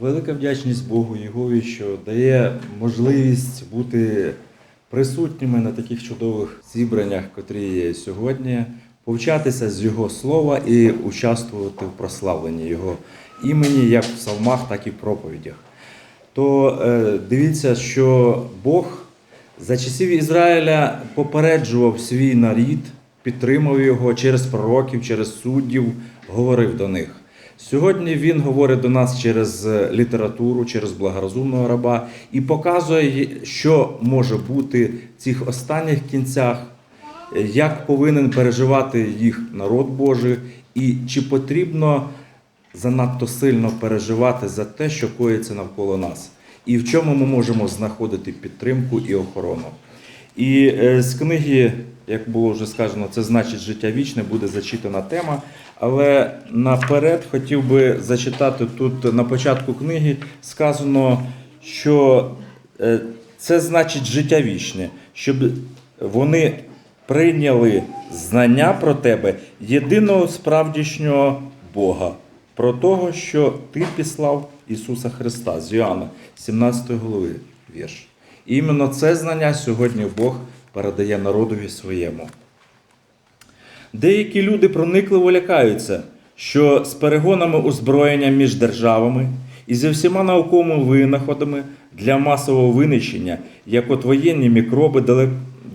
Велика вдячність Богу Єгові, що дає можливість бути присутніми на таких чудових зібраннях, котрі є сьогодні, повчатися з Його слова і участвувати в прославленні Його імені, як в псалмах, так і в проповідях. То е, дивіться, що Бог за часів Ізраїля попереджував свій нарід, підтримав його через пророків, через суддів, говорив до них. Сьогодні він говорить до нас через е, літературу, через благорозумного раба і показує, що може бути в цих останніх кінцях, е, як повинен переживати їх народ Божий, і чи потрібно занадто сильно переживати за те, що коїться навколо нас, і в чому ми можемо знаходити підтримку і охорону. І е, з книги, як було вже сказано, це значить життя вічне, буде зачитана тема. Але наперед хотів би зачитати тут на початку книги сказано, що е, це значить життя вічне, щоб вони прийняли знання про тебе, єдиного справдішнього Бога, про того, що ти післав Ісуса Христа з Йоанна, 17 голови вірш. І іменно це знання сьогодні Бог передає народові своєму. Деякі люди проникливо лякаються, що з перегонами озброєння між державами і зі всіма науковими винаходами для масового винищення, як от воєнні мікроби,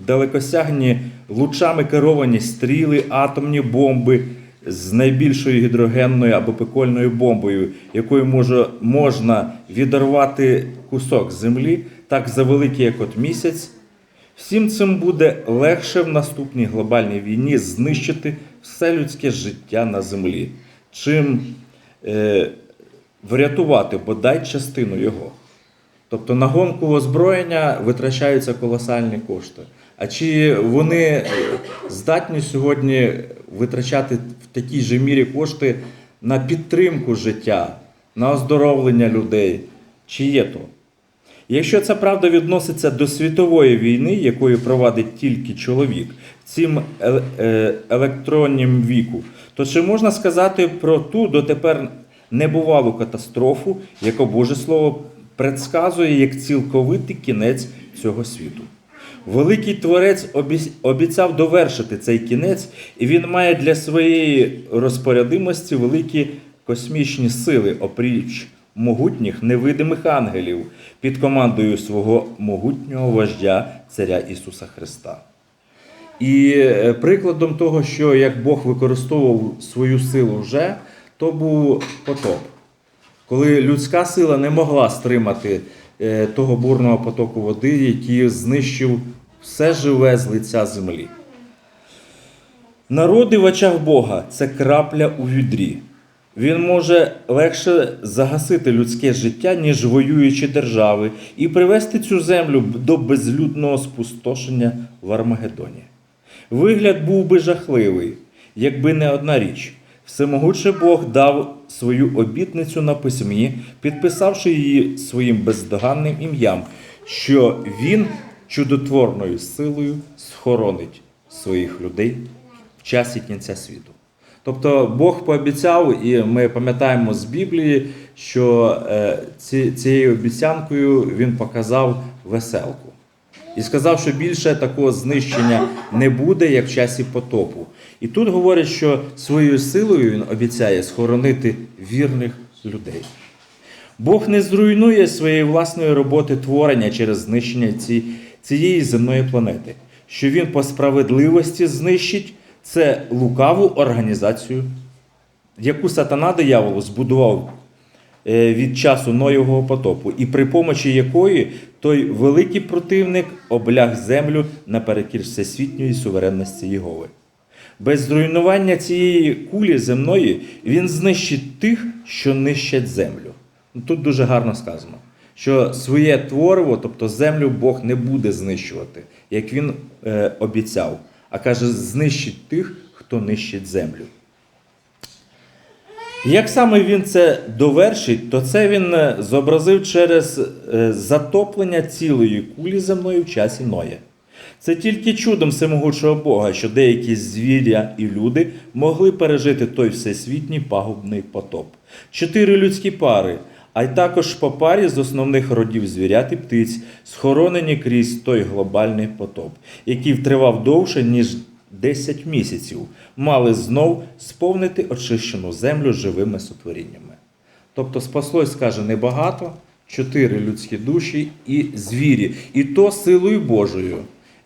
далекосягні лучами керовані стріли, атомні бомби з найбільшою гідрогенною або пекольною бомбою, якою може, можна відорвати кусок землі, так завеликий, як от місяць. Всім цим буде легше в наступній глобальній війні знищити все людське життя на землі, чим е, врятувати бодай частину його. Тобто на гонку озброєння витрачаються колосальні кошти. А чи вони е, здатні сьогодні витрачати в такій же мірі кошти на підтримку життя, на оздоровлення людей? Чи є то? Якщо ця правда відноситься до світової війни, якою провадить тільки чоловік в цім е- е- електроннім віку, то чи можна сказати про ту дотепер небувалу катастрофу, яку Боже Слово предсказує як цілковитий кінець цього світу? Великий творець обіцяв довершити цей кінець, і він має для своєї розпорядимості великі космічні сили, опріч могутніх невидимих ангелів під командою свого могутнього вождя, царя Ісуса Христа. І е, прикладом того, що як Бог використовував свою силу вже, то був потоп. Коли людська сила не могла стримати е, того бурного потоку води, який знищив все живе з лиця землі. Народи в очах Бога це крапля у відрі. Він може легше загасити людське життя, ніж воюючі держави, і привести цю землю до безлюдного спустошення в Армагеддоні. Вигляд був би жахливий, якби не одна річ. Всемогучий Бог дав свою обітницю на письмі, підписавши її своїм бездоганним ім'ям, що він чудотворною силою схоронить своїх людей в часі кінця світу. Тобто Бог пообіцяв, і ми пам'ятаємо з Біблії, що е, цією обіцянкою він показав веселку. І сказав, що більше такого знищення не буде, як в часі потопу. І тут говорять, що своєю силою він обіцяє схоронити вірних людей. Бог не зруйнує своєї власної роботи творення через знищення цієї земної планети. Що він по справедливості знищить це лукаву організацію, яку сатана дияволу збудував е, від часу Ноєвого потопу, і при помочі якої той великий противник обляг землю наперекір всесвітньої суверенності Єгови. Без зруйнування цієї кулі земної він знищить тих, що нищать землю. Тут дуже гарно сказано, що своє твориво, тобто землю, Бог не буде знищувати, як він е, обіцяв, а каже, знищить тих, хто нищить землю. Як саме він це довершить, то це він е, зобразив через е, затоплення цілої кулі земної в часі Ноя. Це тільки чудом всемогучого Бога, що деякі звіря і люди могли пережити той всесвітній пагубний потоп. Чотири людські пари а й також по парі з основних родів звірят і птиць, схоронені крізь той глобальний потоп, який тривав довше, ніж 10 місяців, мали знов сповнити очищену землю живими сотворіннями. Тобто спаслось, скаже, небагато, чотири людські душі і звірі, і то силою Божою.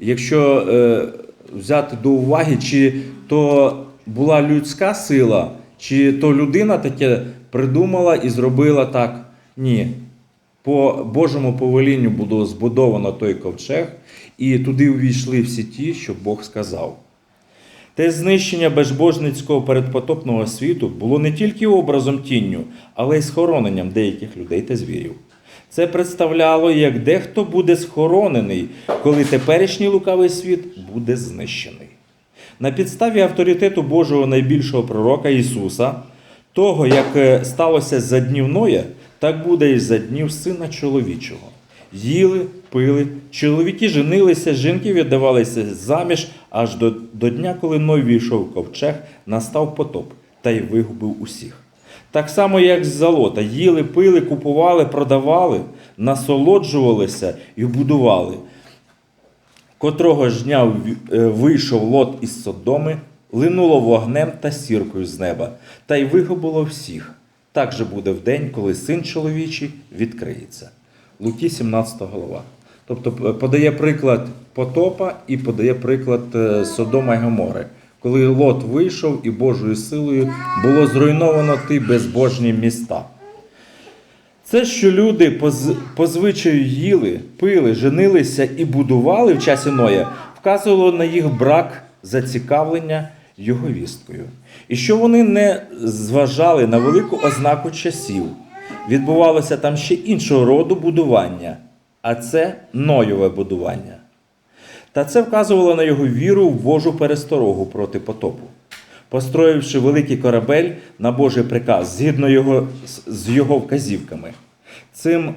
Якщо е, взяти до уваги, чи то була людська сила, чи то людина таке придумала і зробила так. Ні. По Божому повелінню було збудовано той ковчег, і туди увійшли всі ті, що Бог сказав. Те знищення безбожницького передпотопного світу було не тільки образом тінню, але й схороненням деяких людей та звірів. Це представляло, як дехто буде схоронений, коли теперішній лукавий світ буде знищений. На підставі авторитету Божого найбільшого пророка Ісуса, того, як е, сталося за днів Ноя, так буде і за днів Сина чоловічого. Їли, пили, чоловіки женилися, жінки віддавалися заміж аж до, до дня, коли Ной війшов в ковчег, настав потоп та й вигубив усіх. Так само, як з золота, їли, пили, купували, продавали, насолоджувалися і будували. Котрого ж дня е, вийшов лот із Содоми, линуло вогнем та сіркою з неба, та й вигубило всіх. Так же буде в день, коли син чоловічий відкриється. Луки 17 голова. Тобто е, подає приклад потопа і подає приклад е, Содома і Гомори. Коли Лот вийшов і Божою силою було зруйновано ті безбожні міста. Це, що люди по, по звичаю їли, пили, женилися і будували в часі Ноя, вказувало на їх брак зацікавлення його вісткою. І що вони не зважали на велику ознаку часів. Відбувалося там ще іншого роду будування, а це Нойове будування. Та це вказувало на його віру в Божу пересторогу проти потопу. Построївши великий корабель на Божий приказ згідно його, з його вказівками. Цим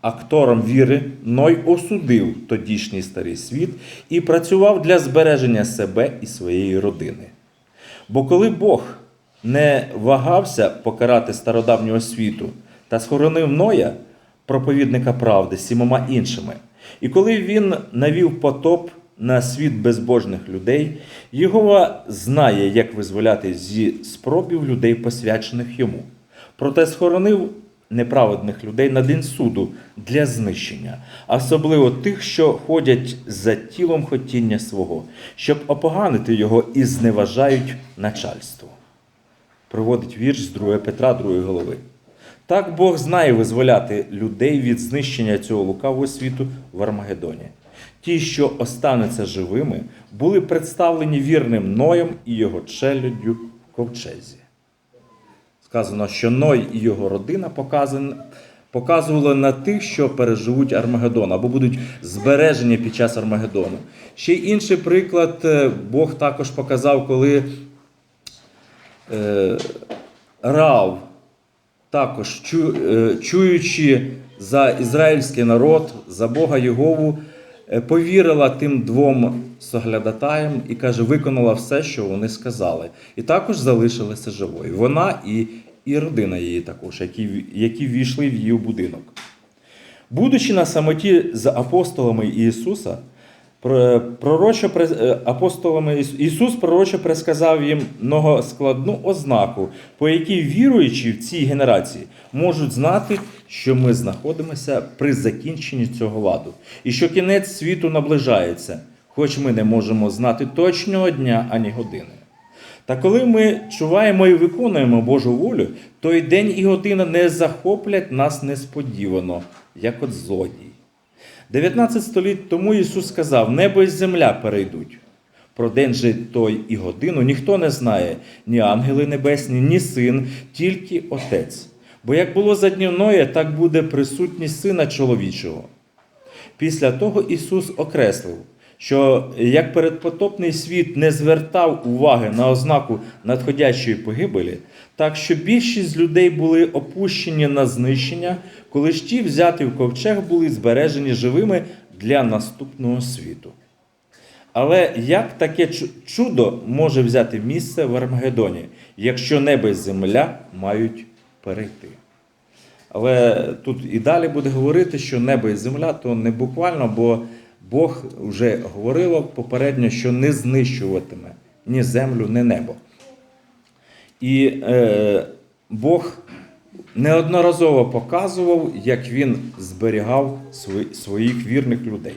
актором віри Ной осудив тодішній старий світ і працював для збереження себе і своєї родини. Бо коли Бог не вагався покарати стародавнього світу та схоронив Ноя, проповідника правди, сімома іншими, і коли він навів потоп на світ безбожних людей, Єгова знає, як визволяти зі спробів людей, посвячених йому. Проте схоронив неправедних людей на день суду для знищення, особливо тих, що ходять за тілом хотіння свого, щоб опоганити його і зневажають начальство. Проводить вірш з 2 Петра 2 голови. Так Бог знає визволяти людей від знищення цього лукавого світу в Армагедоні. Ті, що остануться живими, були представлені вірним Ноєм і його челюддю в ковчезі. Сказано, що Ной і його родина показували на тих, що переживуть Армагеддон, або будуть збережені під час Армагеддону. Ще інший приклад е, Бог також показав, коли е, Рав, також е, чуючи за ізраїльський народ, за Бога Єгову, повірила тим двом соглядатаєм і каже, виконала все, що вони сказали. І також залишилася живою. Вона і, і родина її також, які, які ввійшли в її будинок. Будучи на самоті з апостолами Ісуса, пророчо е, апостолами Ісус пророчо присказав їм многоскладну ознаку, по якій віруючі в цій генерації можуть знати, що ми знаходимося при закінченні цього ладу, і що кінець світу наближається, хоч ми не можемо знати точного дня ані години. Та коли ми чуваємо і виконуємо Божу волю, той день і година не захоплять нас несподівано, як от злодій. 19 століть тому Ісус сказав: Небо і земля перейдуть. Про день же той і годину ніхто не знає, ні ангели небесні, ні син, тільки Отець. Бо як було за днів так буде присутність Сина чоловічого. Після того Ісус окреслив, що як передпотопний світ не звертав уваги на ознаку надходящої погибелі, так що більшість людей були опущені на знищення, коли ж ті, взяті в ковчег, були збережені живими для наступного світу. Але як таке чудо може взяти місце в Армагеддоні, якщо небо і земля мають перейти? Але тут і далі буде говорити, що небо і земля то не буквально, бо Бог вже говорило попередньо, що не знищуватиме ні землю, ні небо. І е, Бог неодноразово показував, як він зберігав свої- своїх вірних людей.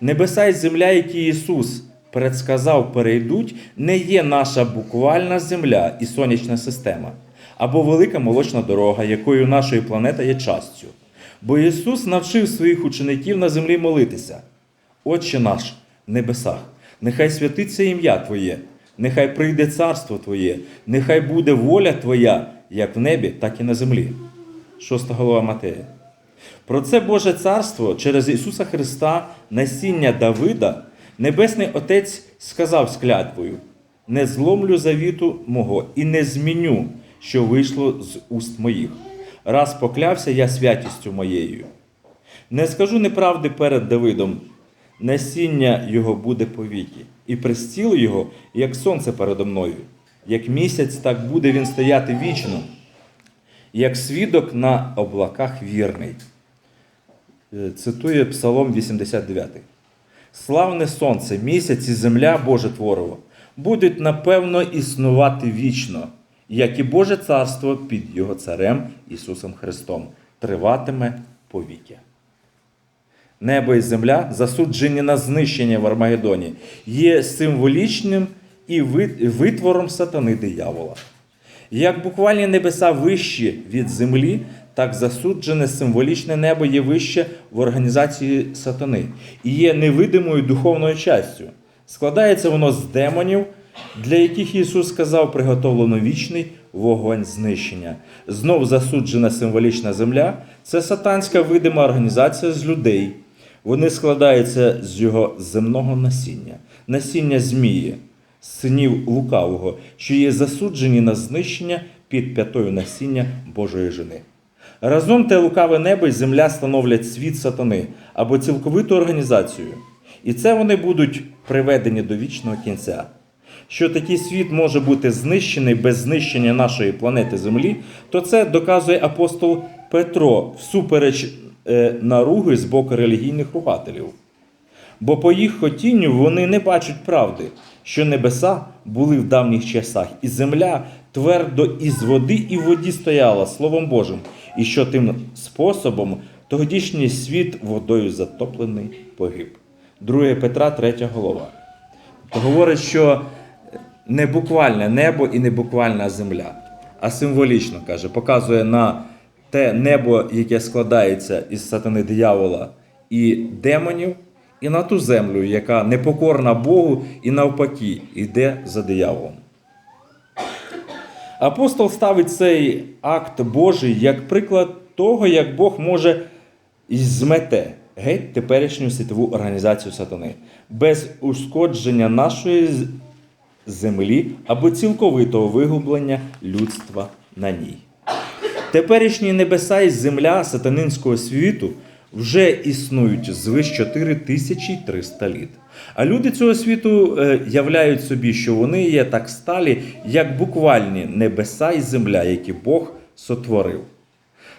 Небеса і земля, які Ісус предсказав, перейдуть, не є наша буквальна земля і сонячна система, або велика молочна дорога, якою нашої планета є частю. Бо Ісус навчив своїх учеників на землі молитися. Отче наш в небесах, нехай святиться ім'я Твоє, нехай прийде царство Твоє, нехай буде воля Твоя, як в небі, так і на землі. Шоста голова Матея. Про це Боже царство через Ісуса Христа, насіння Давида, Небесний Отець сказав з не зломлю завіту мого і не зміню, що вийшло з уст моїх. Раз поклявся я святістю моєю. Не скажу неправди перед Давидом, насіння його буде повіки, і престіл його, як сонце передо мною, як місяць, так буде він стояти вічно, як свідок на облаках вірний. Е, Цитує Псалом 89. Славне сонце, місяць і земля Боже Творово будуть напевно існувати вічно, як і Боже царство під його царем Ісусом Христом, триватиме повіки. Небо і земля, засуджені на знищення в Армагедоні, є символічним і витвором сатани диявола. Як буквальні небеса вищі від землі, так засуджене символічне небо є вище в організації сатани і є невидимою духовною частю. Складається воно з демонів, для яких Ісус сказав, приготовлено вічний вогонь знищення. Знов засуджена символічна земля це сатанська видима організація з людей. Вони складаються з його земного насіння, насіння змії, синів лукавого, що є засуджені на знищення під п'ятою насіння Божої жени. Разом те лукаве небо і земля становлять світ сатани або цілковиту організацію. І це вони будуть приведені до вічного кінця. Що такий світ може бути знищений без знищення нашої планети Землі, то це доказує апостол Петро всупереч наруги з боку релігійних ругателів. Бо по їх хотінню вони не бачать правди, що небеса були в давніх часах, і земля твердо із води і в воді стояла Словом Божим, і що тим способом тодішній світ водою затоплений погиб. 2 Петра, 3 голова. Говорить, що не буквальне небо і не буквальна земля, а символічно каже, показує на те небо, яке складається із сатани диявола і демонів, і на ту землю, яка непокорна Богу і навпаки йде за дияволом. Апостол ставить цей акт Божий як приклад того, як Бог може і змете геть теперішню світову організацію сатани без ушкодження нашої землі або цілковитого вигублення людства на ній. Теперішні небеса і земля сатанинського світу вже існують звиш 4300 літ. А люди цього світу е, являють собі, що вони є так сталі, як буквальні небеса і земля, які Бог сотворив.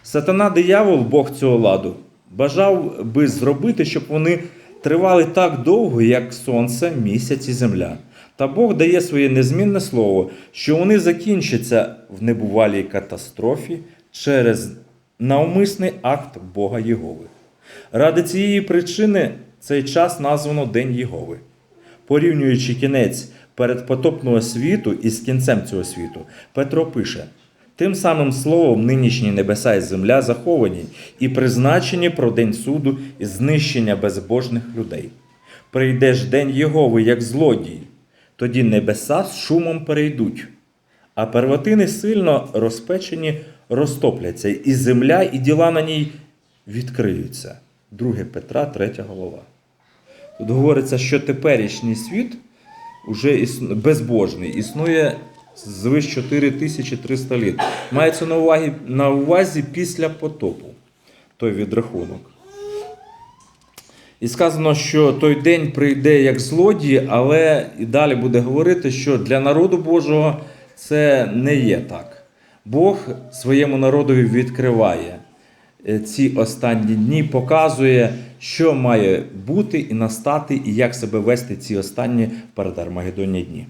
Сатана диявол, Бог цього ладу, бажав би зробити, щоб вони тривали так довго, як сонце, місяць і земля. Та Бог дає своє незмінне слово, що вони закінчаться в небувалій катастрофі через навмисний акт Бога Єгови. Ради цієї причини цей час названо День Єгови. Порівнюючи кінець передпотопного світу із кінцем цього світу, Петро пише: тим самим словом нинішні небеса і земля заховані і призначені про день суду і знищення безбожних людей. Прийде ж день Єгови, як злодій, тоді небеса з шумом перейдуть, а первотини сильно розпечені розтопляться, і земля, і діла на ній відкриються. 2 Петра, 3 голова. Тут говориться, що теперішній світ уже іс- безбожний, існує звиш 4300 літ. Мається на увазі, на увазі після потопу той відрахунок. І сказано, що той день прийде як злодій, але і далі буде говорити, що для народу Божого це не є так. Бог своєму народові відкриває е, ці останні дні, показує, що має бути і настати, і як себе вести ці останні перед Армагеддонні дні.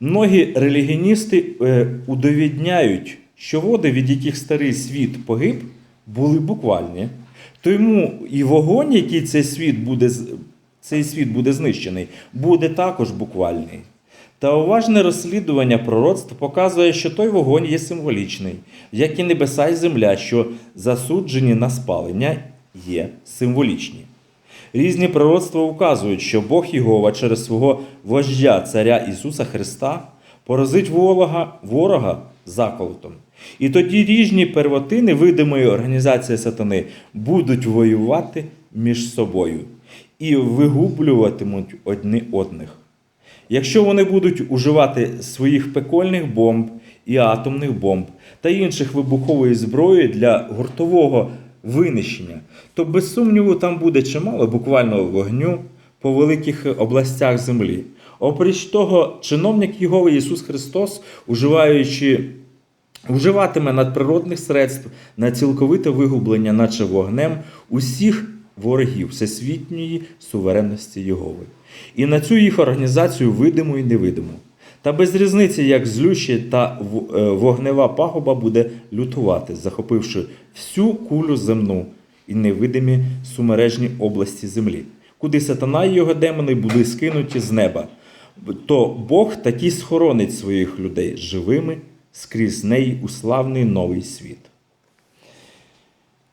Многі релігіоністи е, удовідняють, що води, від яких старий світ погиб, були буквальні. Тому і вогонь, який цей світ буде, цей світ буде знищений, буде також буквальний. Та уважне розслідування пророцтв показує, що той вогонь є символічний, як і небеса і земля, що засуджені на спалення, є символічні. Різні пророцтва вказують, що Бог Єгова через свого вождя царя Ісуса Христа поразить ворога, ворога заколотом. І тоді різні первотини видимої організації сатани будуть воювати між собою і вигублюватимуть одні одних. Якщо вони будуть уживати своїх пекольних бомб і атомних бомб та інших вибухової зброї для гуртового винищення, то без сумніву там буде чимало буквального вогню по великих областях землі. Опріч того, чиновник Єгови Ісус Христос, уживаючи Вживатиме надприродних средств на цілковите вигублення, наче вогнем, усіх ворогів всесвітньої суверенності Єгови. І на цю їх організацію видиму і невидиму. Та без різниці, як злющі та е, вогнева пагуба буде лютувати, захопивши всю кулю земну і невидимі сумережні області землі, куди сатана і його демони були скинуті з неба. То Бог таки схоронить своїх людей живими скрізь неї у славний новий світ.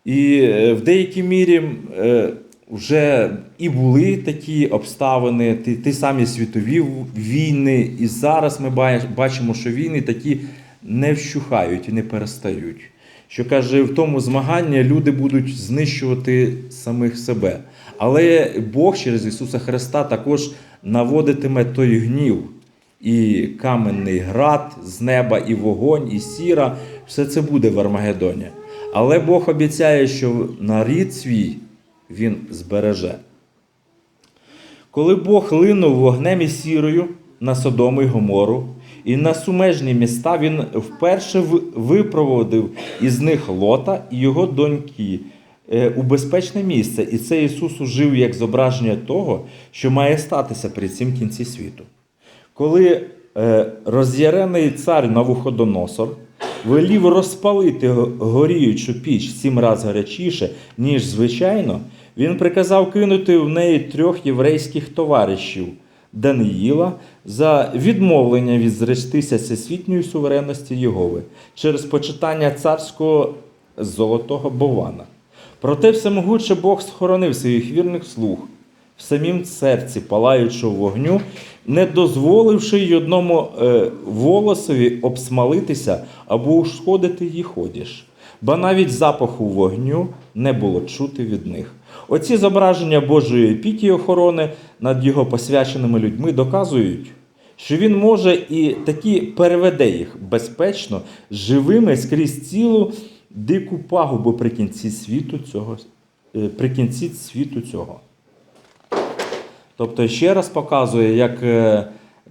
І е, в деякій мірі е, вже і були такі обставини, ті, ті самі світові війни, і зараз ми бачимо, що війни такі не вщухають і не перестають. Що каже, в тому змаганні люди будуть знищувати самих себе. Але Бог через Ісуса Христа також наводитиме той гнів, і каменний град з неба, і вогонь, і сіра все це буде в Армагеддоні. Але Бог обіцяє, що нарід свій він збереже. Коли Бог линув вогнем і сірою на Содому й Гомору і на сумежні міста, він вперше випроводив із них Лота і його доньки е, у безпечне місце. І це Ісус ужив як зображення того, що має статися при цім кінці світу. Коли е, роз'ярений цар Навуходоносор велів розпалити горіючу піч сім раз гарячіше, ніж звичайно, він приказав кинути в неї трьох єврейських товаришів Даниїла за відмовлення від зречтися всесвітньої суверенності Єгови через почитання царського золотого бована. Проте всемогуче Бог схоронив своїх вірних слуг в самім серці палаючого вогню, не дозволивши й одному е, волосові обсмалитися або ушкодити їх одіж. Ба навіть запаху вогню не було чути від них. Оці зображення Божої й охорони над його посвяченими людьми доказують, що він може і таки переведе їх безпечно, живими скрізь цілу дику пагубу при кінці світу цього, е, при кінці світу цього. Тобто ще раз показує, як е,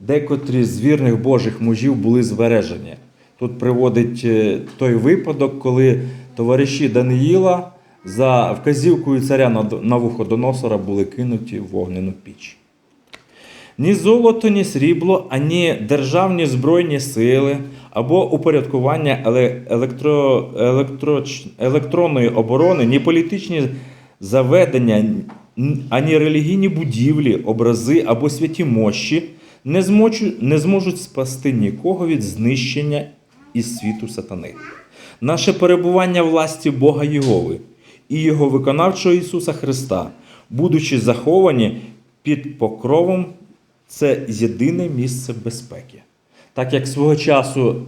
декотрі з вірних Божих мужів були збережені. Тут приводить е, той випадок, коли товариші Даниїла за вказівкою царя Над- Навуходоносора були кинуті в вогнену піч. Ні золото, ні срібло, ані державні збройні сили або упорядкування еле- електро, електронної оборони, ні політичні заведення, ані релігійні будівлі, образи або святі мощі не, змочу, не зможуть спасти нікого від знищення із світу сатани. Наше перебування власті Бога Єгови і Його виконавчого Ісуса Христа, будучи заховані під покровом це єдине місце безпеки. Так як свого часу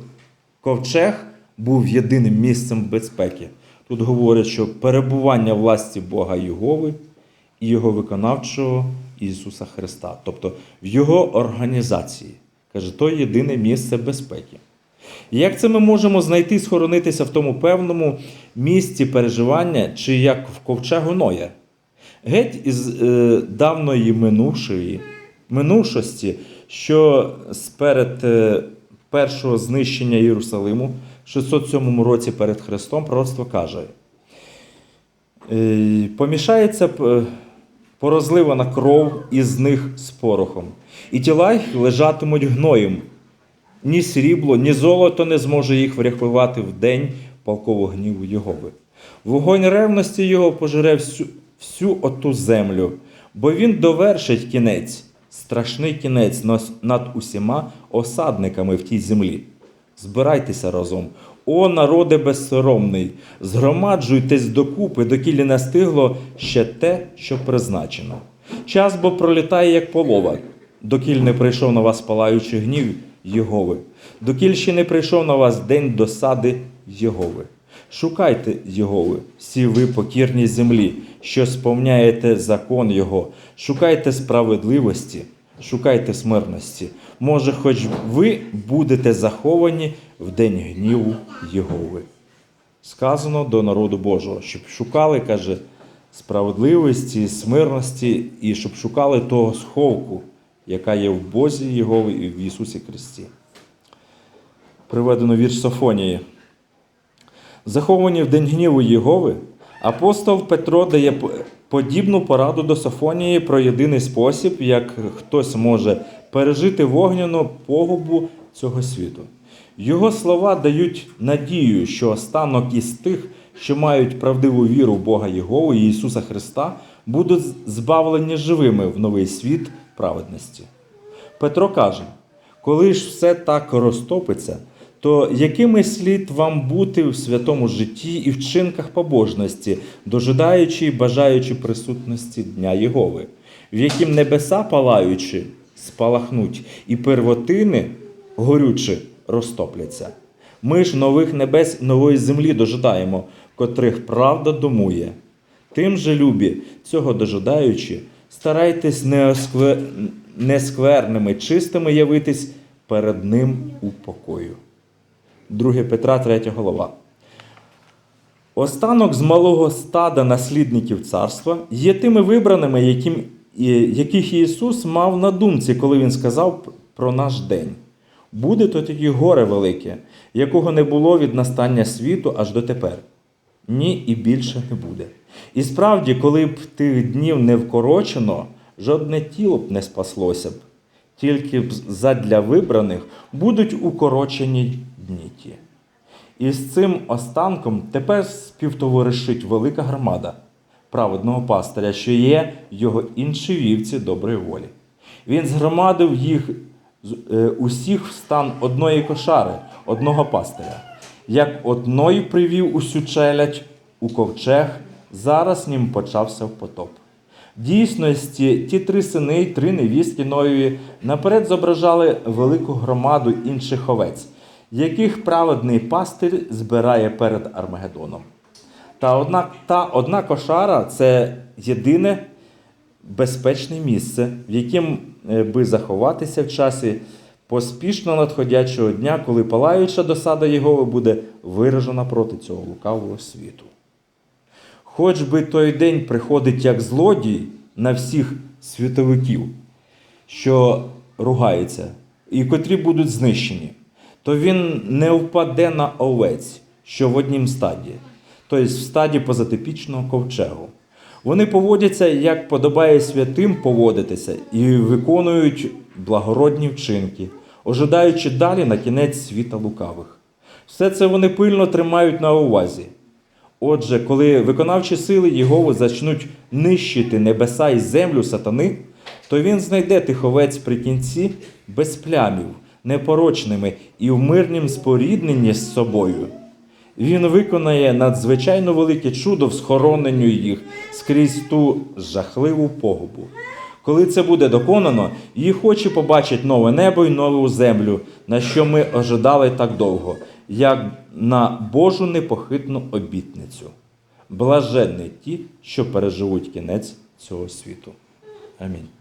ковчег був єдиним місцем безпеки, тут говорять, що перебування власті Бога Єгови і Його виконавчого Ісуса Христа, тобто в Його організації, каже, то єдине місце безпеки. І Як це ми можемо знайти, схоронитися в тому певному місці переживання, чи як в ковчегу Ноя? Геть із е, давної минувшої, минувшості, що сперед е, першого знищення Єрусалиму в 607 році перед Христом пророцтво каже: Е, Помішається п- порозливана кров із них з порохом, і тіла їх лежатимуть гноєм. Ні срібло, ні золото не зможе їх врятувати в день полкового гніву Єгови. Вогонь ревності його пожере всю, всю оту землю, бо він довершить кінець, страшний кінець над усіма осадниками в тій землі. Збирайтеся разом, о народе безсоромний, згромаджуйтесь докупи, докілі не стигло ще те, що призначено. Час бо пролітає, як полова, докіль не прийшов на вас палаючий гнів Єгови, докіль ще не прийшов на вас день досади Єгови. Шукайте Єгови, всі ви покірні землі, що сповняєте закон Його, шукайте справедливості, шукайте смирності. Може, хоч ви будете заховані в день гніву Єгови. Сказано до народу Божого, щоб шукали, каже, справедливості, смирності і щоб шукали того сховку, яка є в Бозі Єгови і в Ісусі Христі. Приведено вірш Софонії. Заховані в день гніву Єгови, апостол Петро дає подібну пораду до Софонії про єдиний спосіб, як хтось може пережити вогняну погубу цього світу. Його слова дають надію, що останок із тих, що мають правдиву віру в Бога Єгову і Ісуса Христа, будуть збавлені живими в новий світ праведності. Петро каже: коли ж все так розтопиться, то якими слід вам бути в святому житті і вчинках побожності, дожидаючи і бажаючи присутності Дня Єгови, в яким небеса палаючи, спалахнуть, і первотини, горючи, розтопляться. Ми ж нових небес, нової землі дожидаємо, котрих правда домує. Тим же любі, цього дожидаючи, старайтесь неосквер... нескверними, чистими явитись перед ним у покою. 2 Петра, 3 голова. Останок з малого стада наслідників царства є тими вибраними, яким, яких Ісус мав на думці, коли Він сказав про наш день. Буде то тоді горе велике, якого не було від настання світу аж дотепер. Ні, і більше не буде. І справді, коли б тих днів не вкорочено, жодне тіло б не спаслося б, тільки б задля вибраних будуть укорочені дні. І з цим останком тепер співтоваришить велика громада праведного пастиря, що є його інші вівці доброї волі. Він згромадив їх е, усіх в стан одної кошари, одного пастиря. Як одної привів усю челядь у ковчег, зараз ним почався потоп. В дійсності ті три сини три невістки Ноєві наперед зображали велику громаду інших овець, яких праведний пастир збирає перед Армагеддоном. Та одна, та одна кошара це єдине безпечне місце, в яким е, би заховатися в часі поспішно надходячого дня, коли палаюча досада Єгови буде виражена проти цього лукавого світу. Хоч би той день приходить як злодій на всіх світовиків, що ругаються, і котрі будуть знищені, то він не впаде на овець, що в однім стаді, тобто в стаді позатипічного ковчегу. Вони поводяться, як подобає святим поводитися, і виконують благородні вчинки, ожидаючи далі на кінець світа лукавих. Все це вони пильно тримають на увазі. Отже, коли виконавчі сили Єгови зачнуть нищити небеса і землю сатани, то він знайде тих овець при кінці без плямів, непорочними і в мирнім спорідненні з собою. Він виконає надзвичайно велике чудо в схороненню їх скрізь ту жахливу погубу. Коли це буде доконано, їх очі побачать нове небо і нову землю, на що ми ожидали так довго, як на Божу непохитну обітницю. Блаженні ті, що переживуть кінець цього світу. Амінь.